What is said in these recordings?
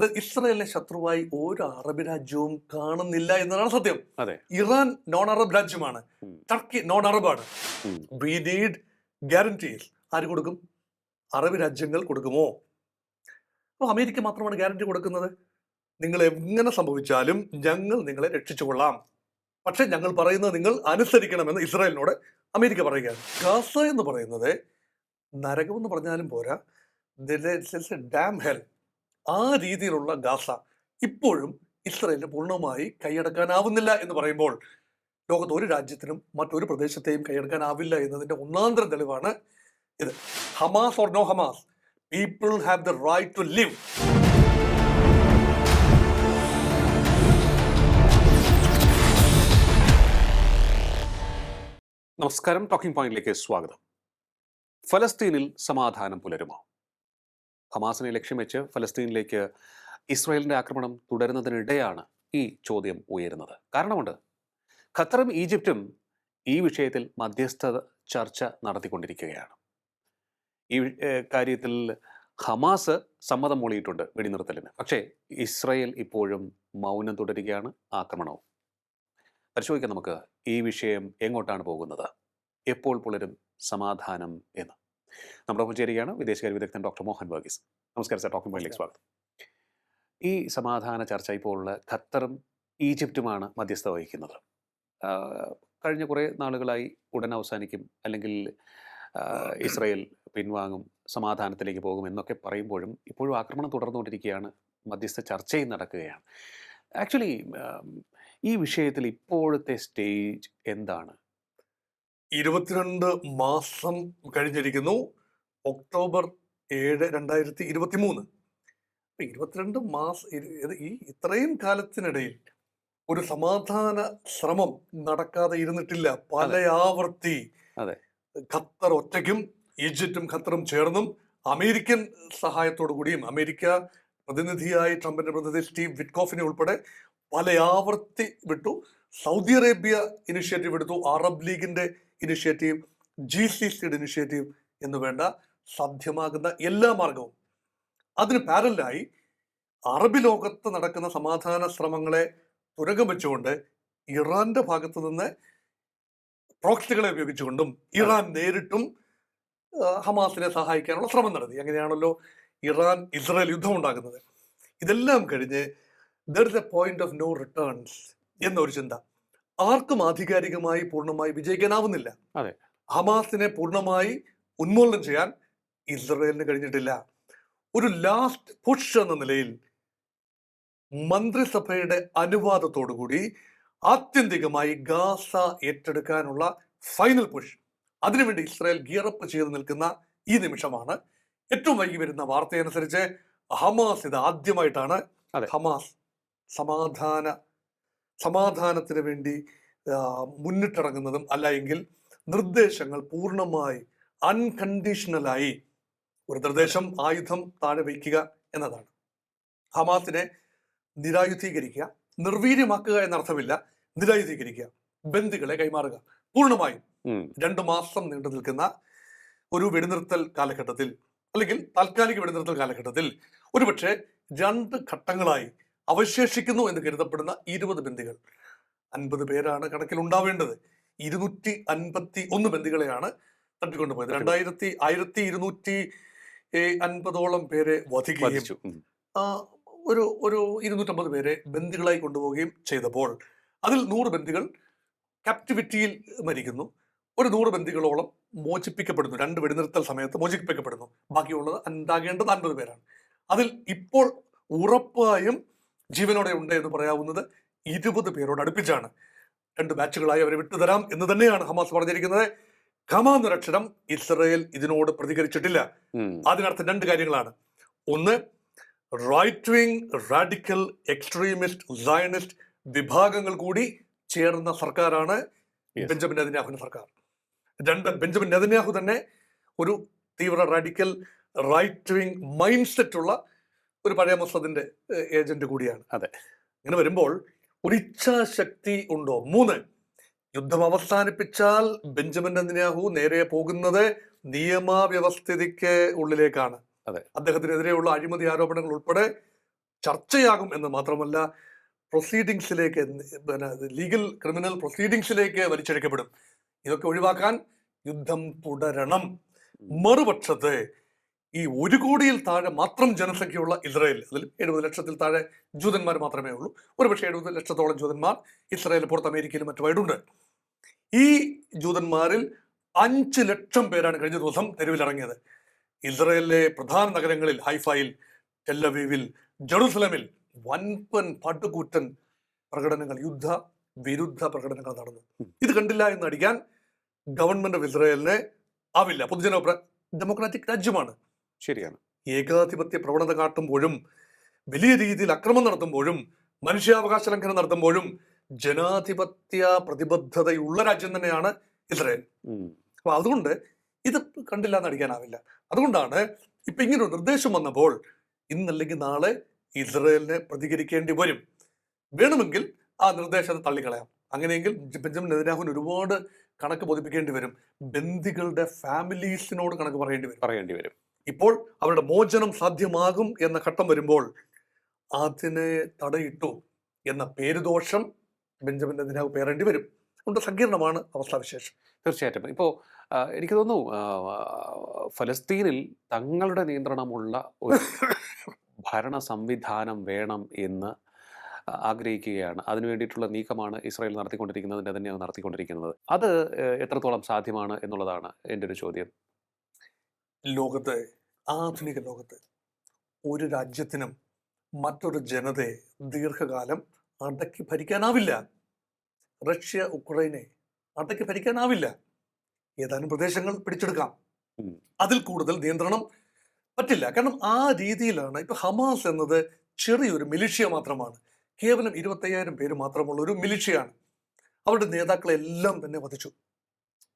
അത് ഇസ്രയേലിനെ ശത്രുവായി ഒരു അറബ് രാജ്യവും കാണുന്നില്ല എന്നതാണ് സത്യം. ഇറാൻ നോൺ അറബ് രാജ്യമാണ്. ടർക്കി നോൺ അറബാണ്. വി നീഡ് ഗ്യാരണ്ടീസ് ആര് കൊടുക്കും? അറബ് രാജ്യങ്ങൾ കൊടുക്കുമോ? അപ്പോൾ അമേരിക്ക മാത്രമാണ് ഗ്യാരണ്ടി കൊടുക്കുന്നത്. നിങ്ങൾ എങ്ങനെ സംഭവിച്ചാലും ഞങ്ങൾ നിങ്ങളെ രക്ഷിച്ചുകൊള്ളാം. പക്ഷെ ഞങ്ങൾ പറയുന്നത് നിങ്ങൾ അനുസരിക്കണമെന്ന് ഇസ്രായേലിനോട് അമേരിക്ക പറയുകയാണ്. ഗാസ എന്ന് പറയുന്നത് നരകമെന്ന് പറഞ്ഞാലും പോരാ. ഡാം ഹെൽ ആ രീതിയിലുള്ള ഗാസ ഇപ്പോഴും ഇസ്രയേലിന് പൂർണമായി കൈയടക്കാനാവുന്നില്ല എന്ന് പറയുമ്പോൾ ലോകത്ത് ഒരു രാജ്യത്തിനും മറ്റൊരു പ്രദേശത്തെയും കൈയടക്കാനാവില്ല എന്നതിന്റെ ഒന്നാന്തര തെളിവാണ് ഇത്. Hamas or no Hamas people have the right to live നമസ്കാരം. ടോക്കിംഗ് പോയിന്റിലേക്ക് സ്വാഗതം. ഫലസ്തീനിൽ സമാധാനം പുലരുമോ? ഹമാസിനെ ലക്ഷ്യം വെച്ച് ഫലസ്തീനിലേക്ക് ഇസ്രായേലിന്റെ ആക്രമണം തുടരുന്നതിനിടെയാണ് ഈ ചോദ്യം ഉയരുന്നത്. കാരണമുണ്ട്. ഖത്തറും ഈജിപ്തും ഈ വിഷയത്തിൽ മധ്യസ്ഥ ചർച്ച നടത്തിക്കൊണ്ടിരിക്കുകയാണ്. ഈ കാര്യത്തിൽ ഹമാസ് സമ്മതം മൂളിയിട്ടുണ്ട് വെടിനിർത്തലിന്. പക്ഷേ ഇസ്രയേൽ ഇപ്പോഴും മൗനം തുടരുകയാണ് ആക്രമണവും. പരിശോധിക്കാം നമുക്ക് ഈ വിഷയം എങ്ങോട്ടാണ് പോകുന്നത്? എപ്പോൾ പുലരും സമാധാനം എന്ന്. നമ്മുടെ ഒപ്പം ചേരുകയാണ് വിദേശകാര്യ വിദഗ്ധൻ ഡോക്ടർ മോഹൻ വർഗീസ്. നമസ്കാരം സാർ ടോക്കിംഗ് പോയിന്റിലേക്ക് സ്വാഗതം. ഈ സമാധാന ചർച്ച ഇപ്പോൾ ഖത്തറും ഈജിപ്തുമാണ് മധ്യസ്ഥ വഹിക്കുന്നത്. കഴിഞ്ഞ കുറേ നാളുകളായി ഉടൻ അവസാനിക്കും അല്ലെങ്കിൽ ഇസ്രയേൽ പിൻവാങ്ങും സമാധാനത്തിലേക്ക് പോകും എന്നൊക്കെ പറയുമ്പോഴും ഇപ്പോഴും ആക്രമണം തുടർന്നുകൊണ്ടിരിക്കുകയാണ് മധ്യസ്ഥ ചർച്ചയും നടക്കുകയാണ്. ആക്ച്വലി ഈ വിഷയത്തിൽ ഇപ്പോഴത്തെ സ്റ്റേജ് എന്താണ്? ഇരുപത്തിരണ്ട് മാസം കഴിഞ്ഞിരിക്കുന്നു. ഒക്ടോബർ ഏഴ് രണ്ടായിരത്തി ഇരുപത്തി മൂന്ന് ഇരുപത്തിരണ്ട് മാസം ഈ ഇത്രയും കാലത്തിനിടയിൽ ഒരു സമാധാന ശ്രമം നടക്കാതെ ഇരുന്നിട്ടില്ല. പല ആവർത്തി അതെ. ഖത്തർ ഒറ്റയ്ക്കും ഈജിപ്തും ഖത്തറും ചേർന്നും അമേരിക്കൻ സഹായത്തോടു കൂടിയും അമേരിക്ക പ്രതിനിധിയായി ട്രംപിന്റെ പ്രതിനിധി സ്റ്റീവ് വിറ്റ്കോഫിനെ ഉൾപ്പെടെ പല ആവർത്തി വിട്ടു. സൗദി അറേബ്യ ഇനിഷ്യേറ്റീവ് എടുത്തു. അറബ് ലീഗിന്റെ ഇനിഷ്യേറ്റീവ് ജി സി സിയുടെ ഇനിഷ്യേറ്റീവ് എന്ന് വേണ്ട സാധ്യമാകുന്ന എല്ലാ മാർഗവും. അതിന് പാരലായി അറബ് ലോകത്ത് നടക്കുന്ന സമാധാന ശ്രമങ്ങളെ തുരകം വെച്ചുകൊണ്ട് ഇറാന്റെ ഭാഗത്ത് നിന്ന് പ്രോക്സികളെ ഉപയോഗിച്ചുകൊണ്ടും ഇറാൻ നേരിട്ടും ഹമാസിനെ സഹായിക്കാനുള്ള ശ്രമം നടത്തി. അങ്ങനെയാണല്ലോ ഇറാൻ ഇസ്രായേൽ യുദ്ധം ഉണ്ടാകുന്നത് ഇതെല്ലാം കഴിഞ്ഞ് there is a point of no returns എന്നൊരു ചിന്ത. ആർക്കും ആധികാരികമായി പൂർണമായി വിജയിക്കാനാവുന്നില്ല. അതെ. ഹമാസിനെ പൂർണമായി ഉന്മൂലനം ചെയ്യാൻ ഇസ്രയേലിന് കഴിഞ്ഞിട്ടില്ല. ഒരു ലാസ്റ്റ് പുഷ് എന്ന നിലയിൽ മന്ത്രിസഭയുടെ അനുവാദത്തോടുകൂടി ആത്യന്തികമായി ഗാസ ഏറ്റെടുക്കാനുള്ള ഫൈനൽ പുഷ് അതിനുവേണ്ടി ഇസ്രായേൽ ഗിയറപ്പ് ചെയ്ത് നിൽക്കുന്ന ഈ നിമിഷമാണ് ഏറ്റവും വൈകി വരുന്ന വാർത്തയനുസരിച്ച് ഹമാസ് ഇത് ആദ്യമായിട്ടാണ് ഹമാസ് സമാധാന സമാധാനത്തിന് വേണ്ടി മുന്നിട്ടിറങ്ങുന്നതും അല്ല എങ്കിൽ നിർദ്ദേശങ്ങൾ പൂർണമായി അൺകണ്ടീഷണലായി ഒരു നിർദ്ദേശം ആയുധം താഴെ വയ്ക്കുക എന്നതാണ് ഹമാസിനെ നിരായുധീകരിക്കുക നിർവീര്യമാക്കുക എന്നർത്ഥമില്ല നിരായുധീകരിക്കുക ബന്ദികളെ കൈമാറുക പൂർണമായും. രണ്ടു മാസം നീണ്ടു നിൽക്കുന്ന ഒരു വെടിനിർത്തൽ കാലഘട്ടത്തിൽ അല്ലെങ്കിൽ താൽക്കാലിക വെടിനിർത്തൽ കാലഘട്ടത്തിൽ ഒരുപക്ഷെ രണ്ട് ഘട്ടങ്ങളായി അവശേഷിക്കുന്നു എന്ന് കരുതപ്പെടുന്ന ഇരുപത് ബന്ദികൾ. അൻപത് പേരാണ് കണക്കിൽ ഉണ്ടാവേണ്ടത് ഇരുന്നൂറ്റി അൻപത്തി ഒന്ന് ബന്ദികളെയാണ് തട്ടിക്കൊണ്ടുപോയത്. രണ്ടായിരത്തി ആയിരത്തി ഇരുന്നൂറ്റി അൻപതോളം പേരെ വധിക്കുകയും ഒരു ഒരു ഇരുന്നൂറ്റമ്പത് പേരെ ബന്ദികളായി കൊണ്ടുപോവുകയും ചെയ്തപ്പോൾ അതിൽ നൂറ് ബന്ദികൾ ക്യാപ്റ്റിവിറ്റിയിൽ മരിക്കുന്നു. ഒരു നൂറ് ബന്ദികളോളം മോചിപ്പിക്കപ്പെടുന്നു. രണ്ട് വെടിനിർത്തൽ സമയത്ത് മോചിപ്പിക്കപ്പെടുന്നു. ബാക്കിയുള്ളത് ഉണ്ടാകേണ്ടത് അൻപത് പേരാണ്. അതിൽ ഇപ്പോൾ ഉറപ്പായും ജീവനോടെ ഉണ്ട് എന്ന് പറയാവുന്നത് ഇരുപത് പേരോട് അടുപ്പിച്ചാണ്. രണ്ട് ബാച്ചുകളായി അവരെ വിട്ടുതരാം എന്ന് തന്നെയാണ് ഹമാസ് പറഞ്ഞിരിക്കുന്നത്. ഖമാന്നൊരക്ഷരം ഇസ്രയേൽ ഇതിനോട് പ്രതികരിച്ചിട്ടില്ല. അതിനർത്ഥം രണ്ട് കാര്യങ്ങളാണ്. ഒന്ന് right wing radical extremist Zionist വിഭാഗങ്ങൾ കൂടി ചേർന്ന സർക്കാരാണ് ബെഞ്ചമിൻ നെതന്യാഹുവിന്റെ സർക്കാർ. രണ്ട് ബെഞ്ചമിൻ നെതന്യാഹു തന്നെ ഒരു തീവ്ര radical right wing mindset ഉള്ള ഒരു പഴയ മൊസദിന്റെ ഏജന്റ് കൂടിയാണ്. അതെ. ഇങ്ങനെ വരുമ്പോൾ ഒരു ഇച്ഛാശക്തി ഉണ്ടോ? മൂന്ന്. യുദ്ധം അവസാനിപ്പിച്ചാൽ ബെഞ്ചമിൻ നെതന്യാഹു നേരെ പോകുന്നത് നിയമവ്യവസ്ഥിതിക്ക് ഉള്ളിലേക്കാണ്. അതെ. അദ്ദേഹത്തിനെതിരെയുള്ള അഴിമതി ആരോപണങ്ങൾ ഉൾപ്പെടെ ചർച്ചയാകും എന്ന് മാത്രമല്ല പ്രൊസീഡിങ്സിലേക്ക് പിന്നെ ലീഗൽ ക്രിമിനൽ പ്രൊസീഡിങ്സിലേക്ക് വലിച്ചെടുക്കപ്പെടും. ഇതൊക്കെ ഒഴിവാക്കാൻ യുദ്ധം തുടരണം. മറുപക്ഷത്ത് ഈ ഒരു കോടിയിൽ താഴെ മാത്രം ജനസംഖ്യയുള്ള ഇസ്രായേൽ അതിൽ എഴുപത് ലക്ഷത്തിൽ താഴെ ജൂതന്മാർ മാത്രമേ ഉള്ളൂ. ഒരുപക്ഷെ എഴുപത് ലക്ഷത്തോളം ജൂതന്മാർ ഇസ്രായേൽ പുറത്ത് അമേരിക്കയിലും മറ്റുമായിട്ടുണ്ട്. ഈ ജൂതന്മാരിൽ അഞ്ച് ലക്ഷം പേരാണ് കഴിഞ്ഞ ദിവസം തെരുവിലിറങ്ങിയത് ഇസ്രായേലിലെ പ്രധാന നഗരങ്ങളിൽ ഹൈഫായിൽ ടെല്ലവീവിൽ ജെറുസലമിൽ വൻപൻ പടുകൂറ്റൻ പ്രകടനങ്ങൾ യുദ്ധ വിരുദ്ധ പ്രകടനങ്ങൾ നടന്നു. ഇത് കണ്ടില്ല എന്ന് അടിക്കാൻ ഗവൺമെന്റ് ഓഫ് ഇസ്രായേലിനെ ആവില്ല. പൊതുജന ഡെമോക്രാറ്റിക് രാജ്യമാണ്. ശരിയാണ്. ഏകാധിപത്യ പ്രവണത കാട്ടുമ്പോഴും വലിയ രീതിയിൽ അക്രമം നടത്തുമ്പോഴും മനുഷ്യാവകാശ ലംഘനം നടത്തുമ്പോഴും ജനാധിപത്യ പ്രതിബദ്ധതയുള്ള രാജ്യം തന്നെയാണ് ഇസ്രായേൽ. അപ്പൊ അതുകൊണ്ട് ഇത് കണ്ടില്ല എന്ന് അടിക്കാനാവില്ല. അതുകൊണ്ടാണ് ഇപ്പൊ ഇങ്ങനെ ഒരു നിർദ്ദേശം വന്നപ്പോൾ ഇന്നല്ലെങ്കിൽ നാളെ ഇസ്രയേലിനെ പ്രതികരിക്കേണ്ടി വരും. വേണമെങ്കിൽ ആ നിർദ്ദേശത്തെ തള്ളിക്കളയാം. അങ്ങനെയെങ്കിൽ ബെഞ്ചമിൻ നെതന്യാഹുവിന് ഒരുപാട് കണക്ക് ബോധിപ്പിക്കേണ്ടി വരും. ബന്ദികളുടെ ഫാമിലീസിനോട് കണക്ക് പറയേണ്ടി വരും. പറയേണ്ടി വരും. ഇപ്പോൾ അവരുടെ മോചനം സാധ്യമാകും എന്ന ഘട്ടം വരുമ്പോൾ അതിനെ തടയിട്ടു എന്ന പേരുദോഷം ബെഞ്ചമിൻ നെതന്യാഹു പേരേണ്ടി വരും. അതുകൊണ്ട് സങ്കീർണമാണ് അവസ്ഥാവിശേഷം തീർച്ചയായിട്ടും. ഇപ്പോൾ എനിക്ക് തോന്നുന്നു ഫലസ്തീനിൽ തങ്ങളുടെ നിയന്ത്രണമുള്ള ഒരു ഭരണ സംവിധാനം വേണം എന്ന് ആഗ്രഹിക്കുകയാണ്. അതിനു വേണ്ടിയിട്ടുള്ള നീക്കമാണ് ഇസ്രായേൽ നടത്തിക്കൊണ്ടിരിക്കുന്നത് തന്നെയാണ് നടത്തിക്കൊണ്ടിരിക്കുന്നത്. അത് എത്രത്തോളം സാധ്യമാണ് എന്നുള്ളതാണ് എന്റെ ഒരു ചോദ്യം. ലോകത്ത് ആധുനിക ലോകത്ത് ഒരു രാജ്യത്തിനും മറ്റൊരു ജനതയെ ദീർഘകാലം അടക്കി ഭരിക്കാനാവില്ല. റഷ്യ ഉക്രൈനെ അടക്കി ഭരിക്കാനാവില്ല. ഏതാനും പ്രദേശങ്ങൾ പിടിച്ചെടുക്കാം. അതിൽ കൂടുതൽ നിയന്ത്രണം പറ്റില്ല. കാരണം ആ രീതിയിലാണ് ഇപ്പൊ ഹമാസ് എന്നത് ചെറിയൊരു മിലിഷ്യ മാത്രമാണ്. കേവലം ഇരുപത്തയ്യായിരം പേര് മാത്രമുള്ള ഒരു മിലിഷ്യയാണ് അവരുടെ നേതാക്കളെ എല്ലാം തന്നെ വധിച്ചു.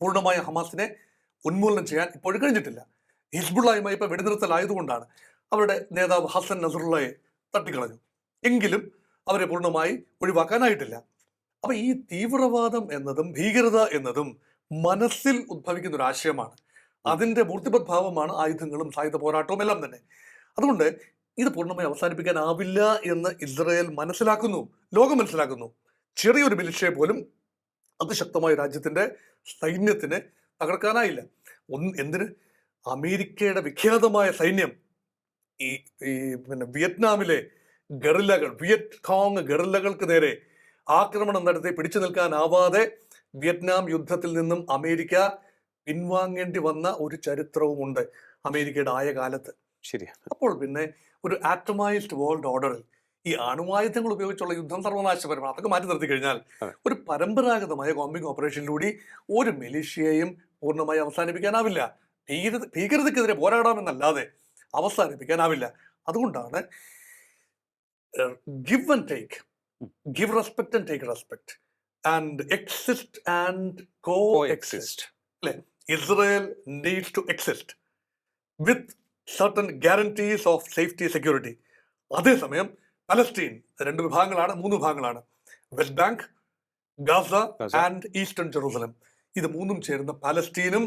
പൂർണമായ ഹമാസിനെ ഉന്മൂലനം ചെയ്യാൻ ഇപ്പോഴും കഴിഞ്ഞിട്ടില്ല. ഹിസ്ബുള്ളയുമായി ഇപ്പോൾ വെടിനിർത്തലായതുകൊണ്ടാണ് അവരുടെ നേതാവ് ഹസൻ നസറുള്ളയെ തട്ടിക്കളഞ്ഞു എങ്കിലും അവരെ പൂർണമായി ഒഴിവാക്കാനായിട്ടില്ല. അപ്പം ഈ തീവ്രവാദം എന്നതും ഭീകരത എന്നതും മനസ്സിൽ ഉദ്ഭവിക്കുന്ന ഒരു ആശയമാണ് അതിന്റെ മൂർത്തിപദ്ഭാവമാണ് ആയുധങ്ങളും സായുധ പോരാട്ടവും എല്ലാം തന്നെ. അതുകൊണ്ട് ഇത് പൂർണമായി അവസാനിപ്പിക്കാനാവില്ല എന്ന് ഇസ്രയേൽ മനസ്സിലാക്കുന്നു ലോകം മനസ്സിലാക്കുന്നു. ചെറിയൊരു മിലിഷയെ പോലും അതിശക്തമായ രാജ്യത്തിന്റെ സൈന്യത്തിന് തകർക്കാനായില്ല. ഒന്ന് എന്തിന് അമേരിക്കയുടെ വിഖ്യാതമായ സൈന്യം ഈ ഈ പിന്നെ വിയറ്റ്നാമിലെ ഗറില്ലകൾ വിയറ്റ് കോങ് ഗറില്ലകൾക്ക് നേരെ ആക്രമണം നടത്തി പിടിച്ചു നിൽക്കാനാവാതെ വിയറ്റ്നാം യുദ്ധത്തിൽ നിന്നും അമേരിക്ക പിൻവാങ്ങേണ്ടി വന്ന ഒരു ചരിത്രവുമുണ്ട് അമേരിക്കയുടെ ആയ കാലത്ത് ശരിയാണ് അപ്പോൾ പിന്നെ ഒരു ആറ്റമൈസ്ഡ് വേൾഡ് ഓർഡറിൽ ഈ അണുവായുധങ്ങൾ ഉപയോഗിച്ചുള്ള യുദ്ധം സർവനാശപരമാണ്. അതൊക്കെ മാറ്റി നിർത്തി കഴിഞ്ഞാൽ ഒരു പരമ്പരാഗതമായ കോമ്പിംഗ് ഓപ്പറേഷനിലൂടെ ഒരു മിലിഷ്യയെയും പൂർണമായി അവസാനിപ്പിക്കാനാവില്ല. ഭീകരത ഭീകരതയ്ക്കെതിരെ പോരാടാമെന്നല്ലാതെ അവസാനിപ്പിക്കാനാവില്ല. അതുകൊണ്ടാണ് give and take give respect and take respect and exist and coexist അല്ലെ? Israel needs to exist with certain guarantees of safety security അതേസമയം പലസ്തീൻ രണ്ട് വിഭാഗങ്ങളാണ് മൂന്ന് വിഭാഗങ്ങളാണ്. West Bank Gaza. And Eastern Jerusalem ഇത് മൂന്നും ചേർന്ന പലസ്തീനും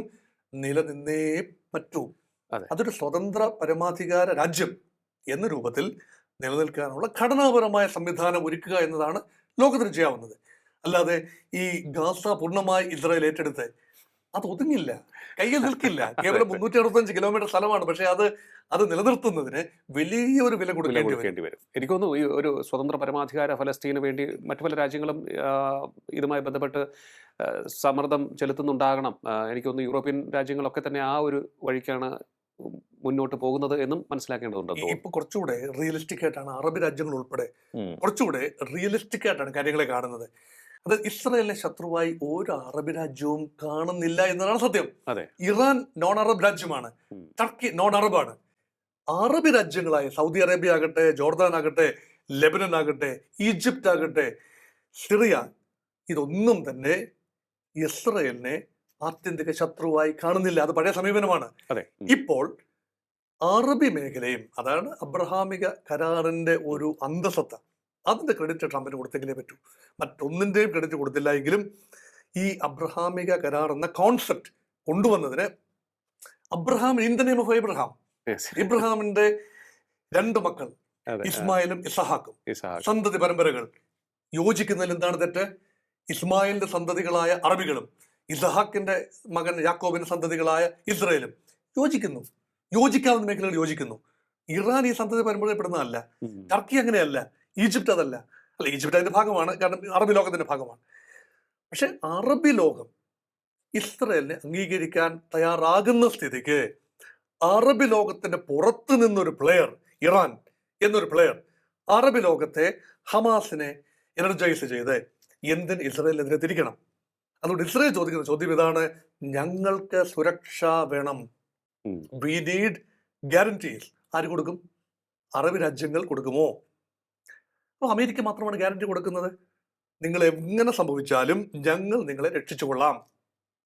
നിലനിന്നേ പറ്റൂ. അതൊരു സ്വതന്ത്ര പരമാധികാര രാജ്യം എന്ന രൂപത്തിൽ നിലനിൽക്കാനുള്ള ഘടനാപരമായ സംവിധാനം ഒരുക്കുക എന്നതാണ് ലോകത്തിന് ചെയ്യാവുന്നത്. അല്ലാതെ ഈ ഗാസ പൂർണമായി ഇസ്രായേൽ ഏറ്റെടുത്ത് അത് ഒതുങ്ങില്ല. കയ്യിൽ നിൽക്കില്ല. കേവലം മുന്നൂറ്റി അറുപത്തഞ്ച് കിലോമീറ്റർ സ്ഥലമാണ്. പക്ഷെ അത് അത് നിലനിർത്തുന്നതിന് വലിയൊരു വില കൊടുക്കേണ്ടി വരും. എനിക്കൊന്ന് എനിക്ക് തോന്നുന്നു ഈ ഒരു സ്വതന്ത്ര പരമാധികാര ഫലസ്തീന് വേണ്ടി മറ്റു പല രാജ്യങ്ങളും ഇതുമായി ബന്ധപ്പെട്ട് സമ്മർദ്ദം ചെലുത്തുന്നുണ്ടാകണം. എനിക്ക് തോന്നുന്നു യൂറോപ്യൻ രാജ്യങ്ങളൊക്കെ തന്നെ ആ ഒരു വഴിക്കാണ് മുന്നോട്ട് പോകുന്നത് എന്നും മനസ്സിലാക്കേണ്ടതുണ്ട് ഇപ്പൊ കുറച്ചുകൂടെ റിയലിസ്റ്റിക് ആയിട്ടാണ് അറബ് രാജ്യങ്ങൾ ഉൾപ്പെടെ കുറച്ചുകൂടെ റിയലിസ്റ്റിക് ആയിട്ടാണ് കാര്യങ്ങളെ കാണുന്നത്. അത് ഇസ്രയേലിനെ ശത്രുവായി ഒരു അറബ് രാജ്യവും കാണുന്നില്ല എന്നതാണ് സത്യം. ഇറാൻ നോൺ അറബ് രാജ്യമാണ്. ടർക്കി നോൺ അറബാണ് അറബ് രാജ്യങ്ങളായ സൗദി അറേബ്യ ആകട്ടെ ജോർദാൻ ആകട്ടെ ലെബനൻ ആകട്ടെ ഈജിപ്റ്റ് ആകട്ടെ സിറിയ ഇതൊന്നും തന്നെ ഇസ്രയേലിനെ ആത്യന്തിക ശത്രുവായി കാണുന്നില്ല. അത് പഴയ സമീപനമാണ്. ഇപ്പോൾ അറബി മേഖലയും അതാണ് അബ്രഹാമിക കരാറിന്റെ ഒരു അന്തസത്ത. അതിന്റെ ക്രെഡിറ്റ് ട്രംപിന് കൊടുത്തെങ്കിലേ പറ്റൂ. മറ്റൊന്നിന്റെയും ക്രെഡിറ്റ് കൊടുത്തില്ല എങ്കിലും ഈ അബ്രഹാമിക കരാർ എന്ന concept കൊണ്ടുവന്നതിന് Abraham in the name of Ibrahim ഇബ്രഹാമിന്റെ രണ്ട് മക്കൾ ഇസ്മായിലും ഇസഹാക്കും സന്തതി പരമ്പരകൾ. യോജിക്കുന്നതിൽ എന്താണ് തെറ്റ്? ഇസ്മായിലിന്റെ സന്തതികളായ അറബികളും ഇസഹാക്കിന്റെ മകൻ യാക്കോബിന്റെ സന്തതികളായ ഇസ്രയേലും യോജിക്കുന്നു. യോജിക്കാവുന്ന മേഖലകൾ യോജിക്കുന്നു. ഇറാൻ ഈ സന്തതി പരമ്പരപ്പെടുന്നതല്ല ഉം. ടർക്കി അങ്ങനെയല്ല. ഈജിപ്ത് അതല്ല. അല്ല ഈജിപ്ത് അതിന്റെ ഭാഗമാണ്. കാരണം അറബി ലോകത്തിന്റെ ഭാഗമാണ്. പക്ഷെ അറബി ലോകം ഇസ്രയേലിനെ അംഗീകരിക്കാൻ തയ്യാറാകുന്ന സ്ഥിതിക്ക് അറബി ലോകത്തിന്റെ പുറത്തു നിന്നൊരു പ്ലെയർ ഇറാൻ എന്നൊരു പ്ലെയർ അറബി ലോകത്തെ ഹമാസിനെ എനർജൈസ് ചെയ്ത് എന്തിന് ഇസ്രയേലിനെതിരെ തിരിക്കണം? അതുകൊണ്ട് ഇസ്രയേൽ ചോദിക്കുന്ന ചോദ്യം ഇതാണ് ഞങ്ങൾക്ക് സുരക്ഷ വേണം. വി നീഡ് ഗ്യാരണ്ടീസ് ആര് കൊടുക്കും? അറബ് രാജ്യങ്ങൾ കൊടുക്കുമോ? അപ്പോൾ അമേരിക്ക മാത്രമാണ് ഗ്യാരണ്ടി കൊടുക്കുന്നത്. നിങ്ങൾ എങ്ങനെ സംഭവിച്ചാലും ഞങ്ങൾ നിങ്ങളെ രക്ഷിച്ചുകൊള്ളാം.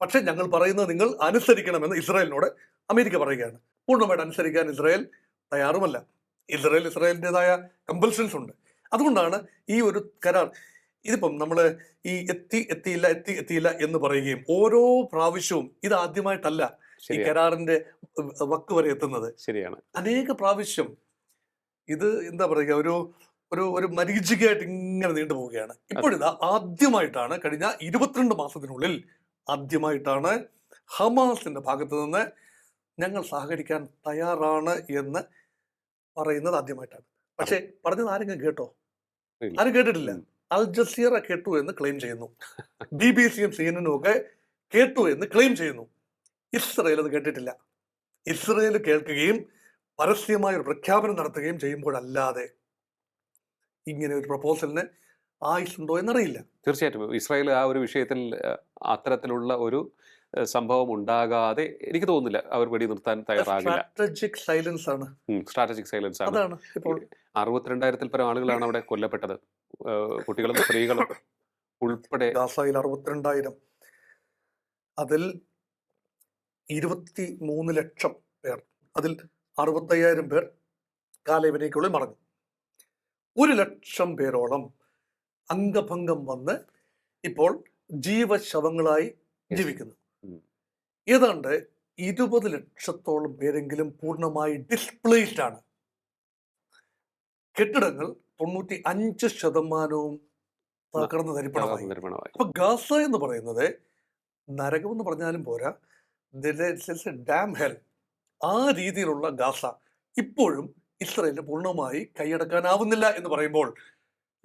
പക്ഷെ ഞങ്ങൾ പറയുന്നത് നിങ്ങൾ അനുസരിക്കണമെന്ന് ഇസ്രായേലിനോട് അമേരിക്ക പറയുകയാണ്. പൂർണമായിട്ട് അനുസരിക്കാൻ ഇസ്രായേൽ തയ്യാറുമല്ല. ഇസ്രായേൽ ഇസ്രായേലിന്റെതായ കമ്പൽഷൻസ് ഉണ്ട്. അതുകൊണ്ടാണ് ഈ ഒരു കരാർ ഇതിപ്പം നമ്മൾ ഈ എത്തി എത്തിയില്ല എത്തി എത്തിയില്ല എന്ന് പറയുകയും ഓരോ പ്രാവശ്യവും ഇത് ആദ്യമായിട്ടല്ല ഈ കരാറിന്റെ വക്ക് വരെ എത്തുന്നത്. ശരിയാണ്. അനേക പ്രാവശ്യം ഇത് എന്താ പറയുക ഒരു ഒരു ഒരു മരീചികയായിട്ട് ഇങ്ങനെ നീണ്ടു പോവുകയാണ്. ഇപ്പോഴിതാ ആദ്യമായിട്ടാണ് കഴിഞ്ഞ ഇരുപത്തിരണ്ട് മാസത്തിനുള്ളിൽ ആദ്യമായിട്ടാണ് ഹമാസിന്റെ ഭാഗത്ത് നിന്ന് ഞങ്ങൾ സഹകരിക്കാൻ തയ്യാറാണ് എന്ന് പറയുന്നത് ആദ്യമായിട്ടാണ്. പക്ഷേ പറഞ്ഞത് ആരെങ്കിലും കേട്ടോ? ആരും കേട്ടിട്ടില്ല. അൽ ജസീറ കേട്ടു എന്ന് ക്ലെയിം ചെയ്യുന്നു. ബി ബി സിയും സി എനും ഒക്കെ കേട്ടു എന്ന് ക്ലെയിം ചെയ്യുന്നു. ഇസ്രയേൽ അത് കേട്ടിട്ടില്ല. ഇസ്രയേൽ കേൾക്കുകയും പരസ്യമായ ഒരു പ്രഖ്യാപനം നടത്തുകയും ചെയ്യുമ്പോഴല്ലാതെ ഇങ്ങനെ ഒരു പ്രപ്പോസലിന് ആയുസുണ്ടോ എന്നറിയില്ല. തീർച്ചയായിട്ടും. ഇസ്രായേൽ ആ ഒരു വിഷയത്തിൽ അത്തരത്തിലുള്ള ഒരു സംഭവം ഉണ്ടാകാതെ എനിക്ക് തോന്നുന്നില്ല അവർ വെടി നിർത്താൻ തയ്യാറാകില്ല. സ്ട്രാറ്റജിക് സൈലൻസ് ആണ്. സ്ട്രാറ്റജിക് സൈലൻസ് ആണ്. അതാണ് ഇപ്പോൾ അറുപത്തിരണ്ടായിരത്തിൽ പരം ആളുകളാണ് അവിടെ കൊല്ലപ്പെട്ടത്. കുട്ടികളും സ്ത്രീകളും ഉൾപ്പെടെ ഗാസയിൽ അറുപത്തിരണ്ടായിരം. അതിൽ ഇരുപത്തി മൂന്ന് ലക്ഷം പേർ. അതിൽ അറുപത്തയ്യായിരം പേർ കാലയവനേക്കുള്ളിൽ മറഞ്ഞു ഒരു ലക്ഷം പേരോളം അംഗഭംഗം വന്ന് ഇപ്പോൾ ജീവശവങ്ങളായി ജീവിക്കുന്നു. ഏതാണ്ട് ഇരുപത് ലക്ഷത്തോളം പേരെങ്കിലും പൂർണമായി ഡിസ്പ്ലേസ്ഡ് ആണ് കെട്ടിടങ്ങൾ തൊണ്ണൂറ്റി അഞ്ച് ശതമാനവും തകർന്ന് തരിപ്പണമായി അപ്പൊ ഗാസ എന്ന് പറയുന്നത് നരകം എന്ന് പറഞ്ഞാലും പോരാ ഡാം ഹെൽ ആ രീതിയിലുള്ള ഗാസ ഇപ്പോഴും ഇസ്രയേലിന് പൂർണമായി കൈയടക്കാനാവുന്നില്ല എന്ന് പറയുമ്പോൾ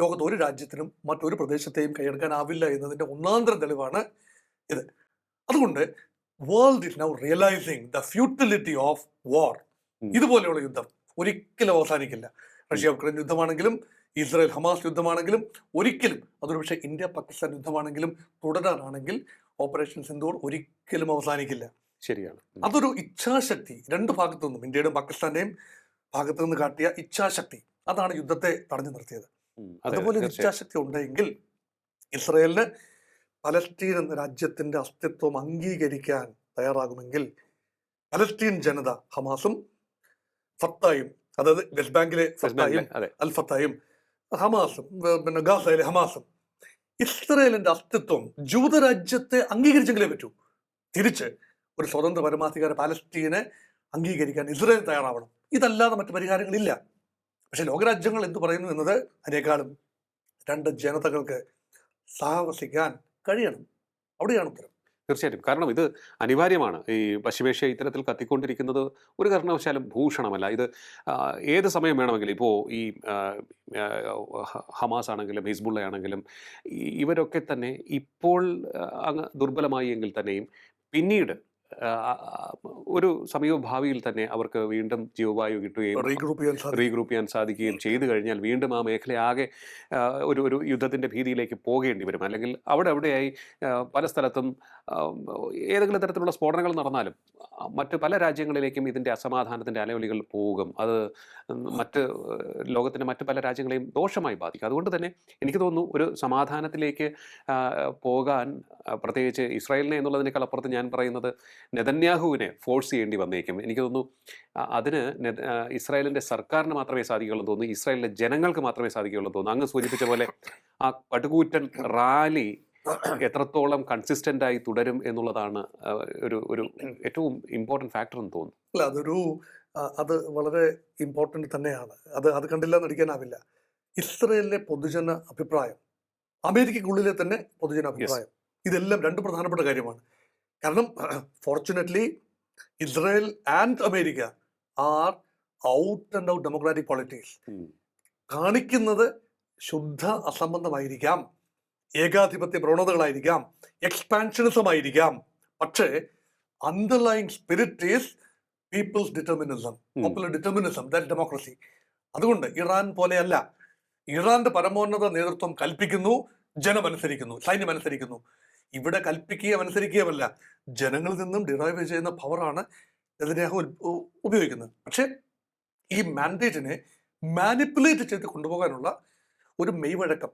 ലോകത്ത് ഒരു രാജ്യത്തിനും മറ്റൊരു പ്രദേശത്തെയും കൈയടക്കാനാവില്ല എന്നതിന്റെ ഒന്നാന്തര തെളിവാണ് ഇത്. അതുകൊണ്ട് world is now realising the futility of war ഇതുപോലെയുള്ള യുദ്ധം ഒരിക്കലും അവസാനിക്കില്ല. റഷ്യ ഉക്രൈൻ യുദ്ധമാണെങ്കിലും ഇസ്രായേൽ ഹമാസ് യുദ്ധമാണെങ്കിലും ഒരിക്കലും അതൊരു പക്ഷേ ഇന്ത്യ പാകിസ്ഥാൻ യുദ്ധമാണെങ്കിലും തുടരാനാണെങ്കിൽ ഓപ്പറേഷൻ സിന്ധൂർ ഒരിക്കലും അവസാനിക്കില്ല. ശരിയാണ്. അതൊരു ഇച്ഛാശക്തി. രണ്ട് ഭാഗത്തു നിന്നും ഇന്ത്യയുടെയും പാകിസ്ഥാന്റെയും ഭാഗത്തു നിന്ന് കാട്ടിയ ഇച്ഛാശക്തി. അതാണ് യുദ്ധത്തെ തടഞ്ഞു നിർത്തിയത്. അതുപോലെ ഒരു ഇച്ഛാശക്തി ഉണ്ടെങ്കിൽ ഇസ്രയേലിന് പലസ്തീൻ എന്ന രാജ്യത്തിന്റെ അസ്തിത്വം അംഗീകരിക്കാൻ തയ്യാറാകുമെങ്കിൽ പലസ്തീൻ ജനത ഹമാസും ഫത്തായും അതായത് വെസ്റ്റ് ബാങ്കിലെ ഫത്തായും അൽ ഫത്തായും ഹമാസും പിന്നെ ഗാസയിലെ ഹമാസും ഇസ്രയേലിന്റെ അസ്തിത്വം ജൂതരാജ്യത്തെ അംഗീകരിച്ചെങ്കിലേ പറ്റൂ. തിരിച്ച് ഒരു സ്വതന്ത്ര പരമാധികാര പാലസ്തീനെ അംഗീകരിക്കാൻ ഇസ്രയേൽ തയ്യാറാവണം. ഇതല്ലാതെ മറ്റു പരിഹാരങ്ങളില്ല. പക്ഷെ ലോകരാജ്യങ്ങൾ എന്തു പറയുന്നു എന്നത് അതിനേക്കാളും രണ്ട് ജനതകൾക്ക് സാഹസിക്കാൻ കഴിയണം. അവിടെയാണ് ഉത്തരം. തീർച്ചയായിട്ടും. കാരണം ഇത് അനിവാര്യമാണ്. ഈ പശ്ചിമേഷ്യ ഇത്തരത്തിൽ കത്തിക്കൊണ്ടിരിക്കുന്നത് ഒരു കാരണവശാലും ഭൂഷണമല്ല. ഇത് ഏത് സമയം വേണമെങ്കിലും ഇപ്പോൾ ഈ ഹമാസ് ആണെങ്കിലും ഹിസ്ബുള്ള ആണെങ്കിലും ഇവരൊക്കെ തന്നെ ഇപ്പോൾ അങ്ങ് ദുർബലമായി എങ്കിൽ തന്നെയും പിന്നീട് ഒരു സമീപഭാവിയിൽ തന്നെ അവർക്ക് വീണ്ടും ജീവവായു കിട്ടുകയും റീഗ്രൂപ്പ് ചെയ്യാൻ റീഗ്രൂപ്പ് ചെയ്യാൻ സാധിക്കുകയും ചെയ്തു കഴിഞ്ഞാൽ വീണ്ടും ആ മേഖലയാകെ ആകെ ഒരു ഒരു യുദ്ധത്തിന്റെ ഭീതിയിലേക്ക് പോകേണ്ടി വരും. അല്ലെങ്കിൽ അവിടെ അവിടെയായി പല സ്ഥലത്തും ഏതെങ്കിലും തരത്തിലുള്ള സ്ഫോടനങ്ങൾ നടന്നാലും മറ്റ് പല രാജ്യങ്ങളിലേക്കും ഇതിന്റെ അസമാധാനത്തിന്റെ അലവലികൾ പോകും. അത് മറ്റ് ലോകത്തിന്റെ മറ്റ് പല രാജ്യങ്ങളെയും ദോഷമായി ബാധിക്കും. അതുകൊണ്ട് തന്നെ എനിക്ക് തോന്നുന്നു ഒരു സമാധാനത്തിലേക്ക് പോകാൻ പ്രത്യേകിച്ച് ഇസ്രായേലിനെ എന്നുള്ളതിനേക്കാൾ അപ്പുറത്ത് ഞാൻ പറയുന്നത് നെതന്യാഹുവിനെ ഫോഴ്സ് ചെയ്യേണ്ടി വന്നേക്കും. എനിക്ക് തോന്നുന്നു അതിന് ഇസ്രായേലിന്റെ സർക്കാരിന് മാത്രമേ സാധിക്കുകയുള്ളൂ തോന്നുന്നു. ഇസ്രായേലിലെ ജനങ്ങൾക്ക് മാത്രമേ സാധിക്കുകയുള്ളൂ തോന്നുന്നു. അങ്ങ് സൂചിപ്പിച്ച പോലെ ആ പടുകൂറ്റൻ റാലി എത്രത്തോളം കൺസിസ്റ്റന്റ് ആയി തുടരും എന്നുള്ളതാണ് ഒരു ഒരു ഏറ്റവും ഇമ്പോർട്ടന്റ് ഫാക്ടർ എന്ന് തോന്നുന്നു. അല്ല അതൊരു അത് വളരെ ഇമ്പോർട്ടന്റ് തന്നെയാണ്. അത് അത് കണ്ടില്ല നടിക്കാനാവില്ല. ഇസ്രയേലിലെ പൊതുജന അഭിപ്രായം അമേരിക്കക്കുള്ളിലെ തന്നെ പൊതുജന അഭിപ്രായം ഇതെല്ലാം രണ്ട് പ്രധാനപ്പെട്ട കാര്യമാണ്. കാരണം fortunately Israel and America are out and out democratic politics കാണിക്കുന്നത് ശുദ്ധ അസംബന്ധമായിരിക്കാം ഏകാധിപത്യ പ്രവണതകളായിരിക്കാം എക്സ്പാൻഷനിസം ആയിരിക്കാം പക്ഷേ underlying spirit is people's determinism popular determinism that democracy അതുകൊണ്ട് ഇറാൻ പോലെയല്ല ഇറാന്റെ പരമോന്നത നേതൃത്വം കൽപ്പിക്കുന്നു ജനമനുസരിക്കുന്നു സൈന്യം അനുസരിക്കുന്നു ഇവിടെ കൽപ്പിക്കുകയും അനുസരിക്കുകയുമല്ല ജനങ്ങളിൽ നിന്നും ഡിറൈവ് ചെയ്യുന്ന പവറാണ് നെതന്യാഹു ഉപയോഗിക്കുന്നത്. പക്ഷേ ഈ മാൻഡേറ്റിനെ മാനിപ്പുലേറ്റ് ചെയ്ത് കൊണ്ടുപോകാനുള്ള ഒരു മെയ്വഴക്കം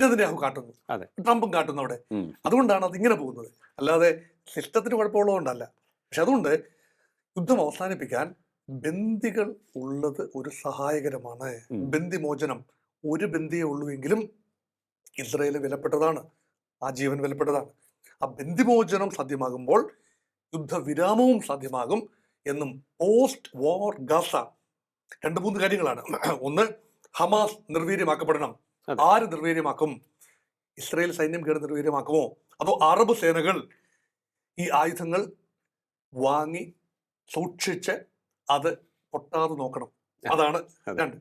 നെതന്യാഹു കാട്ടുന്നു. ട്രംപും കാട്ടുന്നു അവിടെ. അതുകൊണ്ടാണ് അത് ഇങ്ങനെ പോകുന്നത്. അല്ലാതെ സിസ്റ്റത്തിന് കുഴപ്പമുള്ളതുകൊണ്ടല്ല. പക്ഷെ അതുകൊണ്ട് യുദ്ധം അവസാനിപ്പിക്കാൻ ബന്ദികൾ ഉള്ളത് ഒരു സഹായകരമാണ്. ബന്ദി ബന്ദിമോചനം ഒരു ബന്ദിയെ ഉള്ളൂ എങ്കിലും ഇസ്രയേൽ വിലപ്പെട്ടതാണ്. ആ ജീവൻ വിലപ്പെട്ടതാണ്. ആ ബന്ധിമോചനം സാധ്യമാകുമ്പോൾ യുദ്ധവിരാമവും സാധ്യമാകും എന്നും പോസ്റ്റ് വാർ ഗസ. രണ്ട് മൂന്ന് കാര്യങ്ങളാണ്. ഒന്ന് ഹമാസ് നിർവീര്യമാക്കപ്പെടണം. ആര് നിർവീര്യമാക്കും? ഇസ്രയേൽ സൈന്യം കയറി നിർവീര്യമാക്കുമോ? അതോ അറബ് സേനകൾ ഈ ആയുധങ്ങൾ വാങ്ങി സൂക്ഷിച്ച് അത് പൊട്ടാതെ നോക്കണം? അതാണ് രണ്ട്.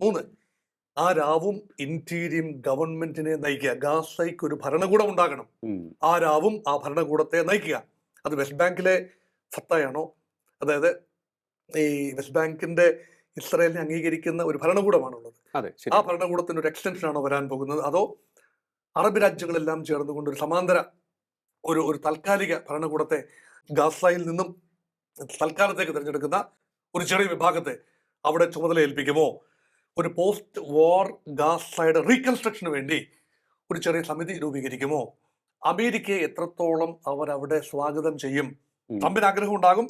മൂന്ന് ആ രാവും ഇന്റീരിയം ഗവൺമെന്റിനെ നയിക്കുക. ഗാസയ്ക്ക് ഒരു ഭരണകൂടം ഉണ്ടാകണം. ആ രാവും ആ ഭരണകൂടത്തെ നയിക്കുക. അത് വെസ്റ്റ് ബാങ്കിലെ ഫത്തായാണോ? അതായത് ഈ വെസ്റ്റ് ബാങ്കിന്റെ ഇസ്രായേലിനെ അംഗീകരിക്കുന്ന ഒരു ഭരണകൂടമാണുള്ളത്. ആ ഭരണകൂടത്തിന് ഒരു എക്സ്റ്റൻഷൻ ആണോ വരാൻ പോകുന്നത്. അതോ അറബ് രാജ്യങ്ങളെല്ലാം ചേർന്നുകൊണ്ട് ഒരു സമാന്തര ഒരു ഒരു താൽക്കാലിക ഭരണകൂടത്തെ ഗാസയിൽ നിന്നും തൽക്കാലത്തേക്ക് തിരഞ്ഞെടുക്കുന്ന ഒരു ചെറിയ വിഭാഗത്തെ അവിടെ ചുമതല ഏൽപ്പിക്കുമോ? ഒരു പോസ്റ്റ് വാർ ഗാസയുടെ റീകൺസ്ട്രക്ഷന് വേണ്ടി ഒരു ചെറിയ സമിതി രൂപീകരിക്കുമോ? അമേരിക്കയെ എത്രത്തോളം അവർ അവിടെ സ്വാഗതം ചെയ്യും. ട്രംപിന് ആഗ്രഹം ഉണ്ടാകും.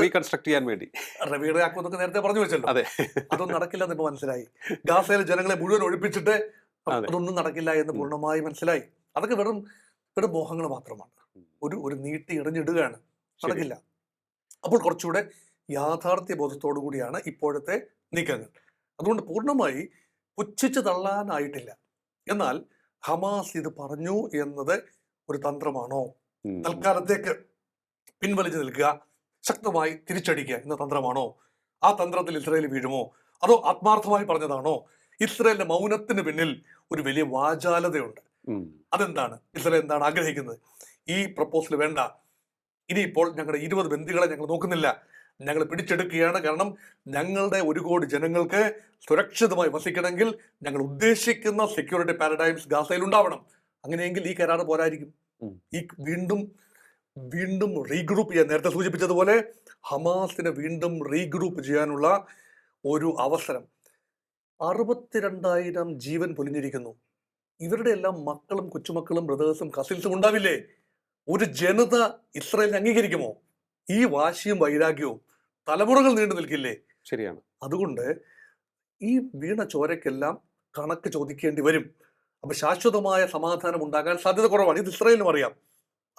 റീകൺസ്ട്രക്ട് ചെയ്യാൻ വേണ്ടി. റവിയുടെ ആക്കുമെന്നൊക്കെ നേരത്തെ പറഞ്ഞു വെച്ചല്ലോ. അതെ. അതൊന്നും നടക്കില്ലെന്ന് ഇപ്പൊ മനസ്സിലായി. ഗാസയിലെ ജനങ്ങളെ മുഴുവൻ ഒഴിപ്പിച്ചിട്ട് അതൊന്നും നടക്കില്ല എന്ന് പൂർണമായി മനസ്സിലായി. അതൊക്കെ വെറും വെറും മോഹങ്ങൾ മാത്രമാണ്. ഒരു ഒരു നീട്ടി എറിഞ്ഞിടുകയാണ്. നടക്കില്ല. അപ്പോൾ കുറച്ചുകൂടെ യാഥാർത്ഥ്യ ബോധത്തോടു കൂടിയാണ് ഇപ്പോഴത്തെ നീക്കങ്ങൾ. അതുകൊണ്ട് പൂർണമായി പുച്ഛിച്ച് തള്ളാനായിട്ടില്ല. എന്നാൽ ഹമാസ് ഇത് പറഞ്ഞു എന്നത് ഒരു തന്ത്രമാണോ. തൽക്കാലത്തേക്ക് പിൻവലിച്ചു നിൽക്കുക. ശക്തമായി തിരിച്ചടിക്കുക എന്ന തന്ത്രമാണോ? ആ തന്ത്രത്തിൽ ഇസ്രയേൽ വീഴുമോ? അതോ ആത്മാർത്ഥമായി പറഞ്ഞതാണോ? ഇസ്രയേലിന്റെ മൗനത്തിന് പിന്നിൽ ഒരു വലിയ വാചാലതയുണ്ട്. അതെന്താണ്? ഇസ്രയേൽ എന്താണ് ആഗ്രഹിക്കുന്നത്? ഈ പ്രപ്പോസൽ വേണ്ട. ഇനിയിപ്പോൾ ഞങ്ങളുടെ ഇരുപത് ബന്ധികളെ ഞങ്ങൾ നോക്കുന്നില്ല. ഞങ്ങൾ പിടിച്ചെടുക്കുകയാണ്. കാരണം ഞങ്ങളുടെ ഒരു കോടി ജനങ്ങൾക്ക് സുരക്ഷിതമായി വസിക്കണമെങ്കിൽ ഞങ്ങൾ ഉദ്ദേശിക്കുന്ന സെക്യൂരിറ്റി പാരഡൈംസ് ഗാസയിൽ ഉണ്ടാവണം. അങ്ങനെയെങ്കിൽ ഈ കരാർ പോരായിരിക്കും. ഈ വീണ്ടും വീണ്ടും റീഗ്രൂപ്പ് ചെയ്യാൻ നേരത്തെ സൂചിപ്പിച്ചതുപോലെ ഹമാസിനെ വീണ്ടും റീഗ്രൂപ്പ് ചെയ്യാനുള്ള ഒരു അവസരം. അറുപത്തിരണ്ടായിരം ജീവൻ പൊലിഞ്ഞിരിക്കുന്നു. ഇവരുടെ എല്ലാം മക്കളും കൊച്ചുമക്കളും ബ്രദേഴ്സും കസിൻസും ഉണ്ടാവില്ലേ? ഒരു ജനത ഇസ്രായേലിനെ അംഗീകരിക്കുമോ? ഈ വാശിയും വൈരാഗ്യവും തലമുറകൾ നീണ്ടു നിൽക്കില്ലേ? ശരിയാണ്. അതുകൊണ്ട് ഈ വീണ ചോരക്കെല്ലാം കണക്ക് ചോദിക്കേണ്ടി വരും. അപ്പൊ ശാശ്വതമായ സമാധാനം ഉണ്ടാകാൻ സാധ്യത കുറവാണ്. ഇത് ഇസ്രായേലിനും അറിയാം.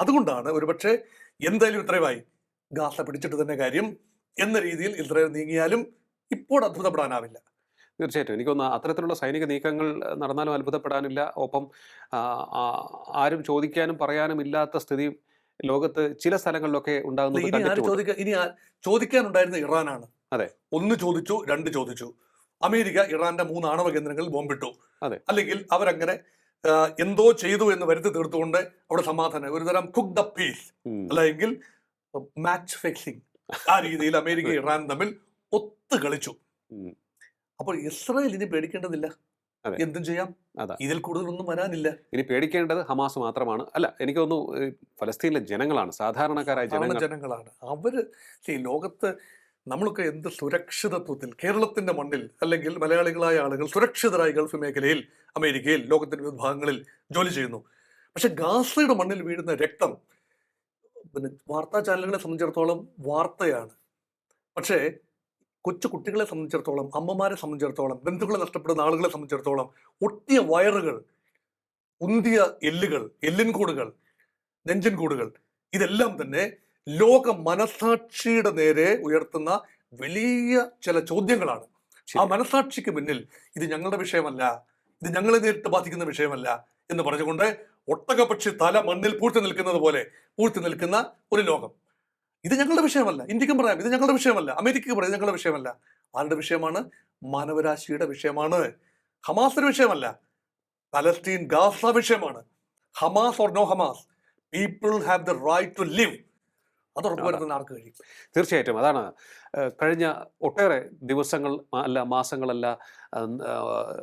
അതുകൊണ്ടാണ് ഒരുപക്ഷെ എന്തായാലും ഇത്രയുമായി ഗാസ പിടിച്ചിട്ട് തന്നെ കാര്യം എന്ന രീതിയിൽ ഇസ്രായേൽ നീങ്ങിയാലും ഇപ്പോൾ അത്ഭുതപ്പെടാനാവില്ല. തീർച്ചയായിട്ടും. എനിക്കൊന്ന് അത്തരത്തിലുള്ള സൈനിക നീക്കങ്ങൾ നടന്നാലും അത്ഭുതപ്പെടാനില്ല. ഒപ്പം ആരും ചോദിക്കാനും പറയാനും ഇല്ലാത്ത സ്ഥിതി ലോകത്ത് ചില സ്ഥലങ്ങളിലൊക്കെ ഉണ്ടാകുന്നത് ഇനി ആര് ചോദിക്കാൻ ഇനി ചോദിക്കാനുണ്ടായിരുന്ന ഇറാനാണ്. അതെ. ഒന്ന് ചോദിച്ചു രണ്ട് ചോദിച്ചു. അമേരിക്ക ഇറാന്റെ മൂന്ന് ആണവ കേന്ദ്രങ്ങളിൽ ബോംബിട്ടു. അതെ. അല്ലെങ്കിൽ അവരങ്ങനെ എന്തോ ചെയ്തു എന്ന് വരുത്തി തീർത്തുകൊണ്ട് അവിടെ സമാധാനം. ഒരുതരം കുക്ക് ദ പീസ് അല്ലെങ്കിൽ മാച്ച് ഫിക്സിംഗ് ആ രീതിയിൽ അമേരിക്ക ഇറാൻ തമ്മിൽ ഒത്തു കളിച്ചു. അപ്പോൾ ഇസ്രായേൽ ഇനി പേടിക്കേണ്ടതില്ല. എന്തും ചെയ്യാം. അതാ. ഇതിൽ കൂടുതലൊന്നും വരാനില്ല. ഇനി പേടിക്കേണ്ടത് ഹമാസ് മാത്രമാണ്. അല്ല എനിക്ക് തോന്നുന്നു ഫലസ്തീനിലെ ജനങ്ങളാണ് സാധാരണക്കാരായ ജനങ്ങളാണ്. അവർ ഈ ലോകത്ത് നമ്മളൊക്കെ എന്ത് സുരക്ഷിതത്വത്തിൽ കേരളത്തിന്റെ മണ്ണിൽ അല്ലെങ്കിൽ മലയാളികളായ ആളുകൾ സുരക്ഷിതരായി ഗൾഫ് മേഖലയിൽ അമേരിക്കയിൽ ലോകത്തിന്റെ വിവിധ ഭാഗങ്ങളിൽ ജോലി ചെയ്യുന്നു. പക്ഷെ ഗാസയുടെ മണ്ണിൽ വീഴുന്ന രക്തം പിന്നെ വാർത്താ ചാനലുകളെ സംബന്ധിച്ചിടത്തോളം വാർത്തയാണ്. പക്ഷേ കൊച്ചു കുട്ടികളെ സംബന്ധിച്ചിടത്തോളം അമ്മമാരെ സംബന്ധിച്ചിടത്തോളം ബന്ധുക്കളെ നഷ്ടപ്പെടുന്ന ആളുകളെ സംബന്ധിച്ചിടത്തോളം ഒട്ടിയ വയറുകൾ ഉന്തിയ എല്ലുകൾ എല്ലിൻകൂടുകൾ നെഞ്ചിൻകൂടുകൾ ഇതെല്ലാം തന്നെ ലോക മനസാക്ഷിയുടെ നേരെ ഉയർത്തുന്ന വലിയ ചില ചോദ്യങ്ങളാണ്. ആ മനസാക്ഷിക്ക് മുന്നിൽ ഇത് ഞങ്ങളുടെ വിഷയമല്ല ഇത് ഞങ്ങളെ നേരിട്ട് ബാധിക്കുന്ന വിഷയമല്ല എന്ന് പറഞ്ഞുകൊണ്ട് ഒട്ടകപക്ഷി തല മണ്ണിൽ പൂഴ്ത്തി നിൽക്കുന്നത് പോലെ പൂഴ്ത്തി നിൽക്കുന്ന ഒരു ലോകം. ഇത് ഞങ്ങളുടെ വിഷയമല്ല. ഇന്ത്യക്കും പറയാം ഇത് ഞങ്ങളുടെ വിഷയമല്ല. അമേരിക്കയ്ക്ക് പറയാം ഞങ്ങളുടെ വിഷയമല്ല. ആരുടെ വിഷയമാണ്? മാനവരാശിയുടെ വിഷയമാണ്. ഹമാസിന്റെ വിഷയമല്ല. പലസ്തീൻ ഗാസ വിഷയമാണ്. Hamas or no Hamas people have the right to live തീർച്ചയായിട്ടും. അതാണ് കഴിഞ്ഞ ഒട്ടേറെ ദിവസങ്ങൾ അല്ല മാസങ്ങളല്ല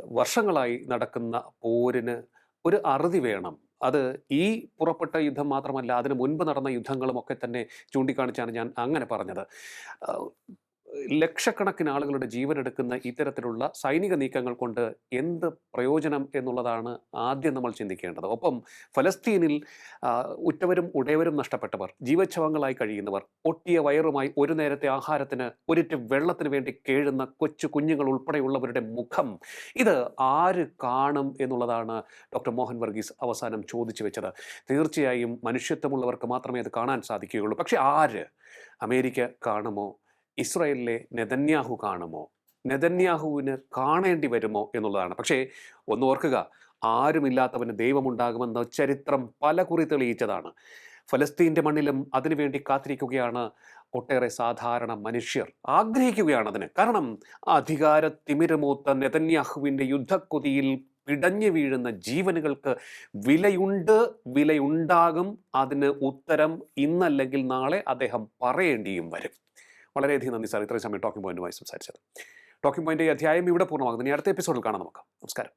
വർഷങ്ങളായി നടക്കുന്ന പോരിന് ഒരു അറുതി വേണം. അത് ഈ പുറപ്പെട്ട യുദ്ധം മാത്രമല്ല അതിന് മുൻപ് നടന്ന യുദ്ധങ്ങളും ഒക്കെ തന്നെ ചൂണ്ടിക്കാണിച്ചാണ് ഞാൻ അങ്ങനെ പറഞ്ഞത്. ലക്ഷക്കണക്കിന് ആളുകളുടെ ജീവൻ എടുക്കുന്ന ഇത്തരത്തിലുള്ള സൈനിക നീക്കങ്ങൾ കൊണ്ട് എന്ത് പ്രയോജനം എന്നുള്ളതാണ് ആദ്യം നമ്മൾ ചിന്തിക്കേണ്ടത്. ഒപ്പം ഫലസ്തീനിൽ ഉറ്റവരും ഉടയവരും നഷ്ടപ്പെട്ടവർ ജീവച്ഛവങ്ങളായി കഴിയുന്നവർ ഒട്ടിയ വയറുമായി ഒരു നേരത്തെ ആഹാരത്തിന് ഒരിറ്റ് വെള്ളത്തിന് വേണ്ടി കേഴുന്ന കൊച്ചു കുഞ്ഞുങ്ങൾ ഉൾപ്പെടെയുള്ളവരുടെ മുഖം ഇത് ആര് കാണും എന്നുള്ളതാണ് ഡോക്ടർ മോഹൻ വർഗീസ് അവസാനം ചോദിച്ചു വെച്ചത്. തീർച്ചയായും മനുഷ്യത്വമുള്ളവർക്ക് മാത്രമേ അത് കാണാൻ സാധിക്കുകയുള്ളൂ. പക്ഷെ ആര്? അമേരിക്ക കാണുമോ? ഇസ്രായേലിലെ നെതന്യാഹു കാണുമോ? നെതന്യാഹുവിന് കാണേണ്ടി വരുമോ എന്നുള്ളതാണ്. പക്ഷേ ഒന്ന് ഓർക്കുക ആരുമില്ലാത്തവന് ദൈവമുണ്ടാകുമെന്ന ചരിത്രം പല കുറി തെളിയിച്ചതാണ്. ഫലസ്തീന്റെ മണ്ണിലും അതിനുവേണ്ടി കാത്തിരിക്കുകയാണ് ഒട്ടേറെ സാധാരണ മനുഷ്യർ. ആഗ്രഹിക്കുകയാണ് അതിന്. കാരണം അധികാര തിമിരമൂത്ത നെതന്യാഹുവിന്റെ യുദ്ധക്കൊതിയിൽ പിടഞ്ഞു വീഴുന്ന ജീവനുകൾക്ക് വിലയുണ്ട് വിലയുണ്ടാകും. അതിന് ഉത്തരം ഇന്നല്ലെങ്കിൽ നാളെ അദ്ദേഹം പറയേണ്ടിയും വരും. വളരെയധികം നന്ദി സാർ. ഇത്രയും സമയം ടോക്കിംഗ് പോയിന്റുമായി സംസാരിച്ചത് ടോക്കിംഗ് പോയിന്റ് അധ്യായം ഇവിടെ പൂർണമാകുന്നു. ഇനി അടുത്ത എപ്പിസോഡിൽ കാണാം നമുക്ക്. നമസ്കാരം.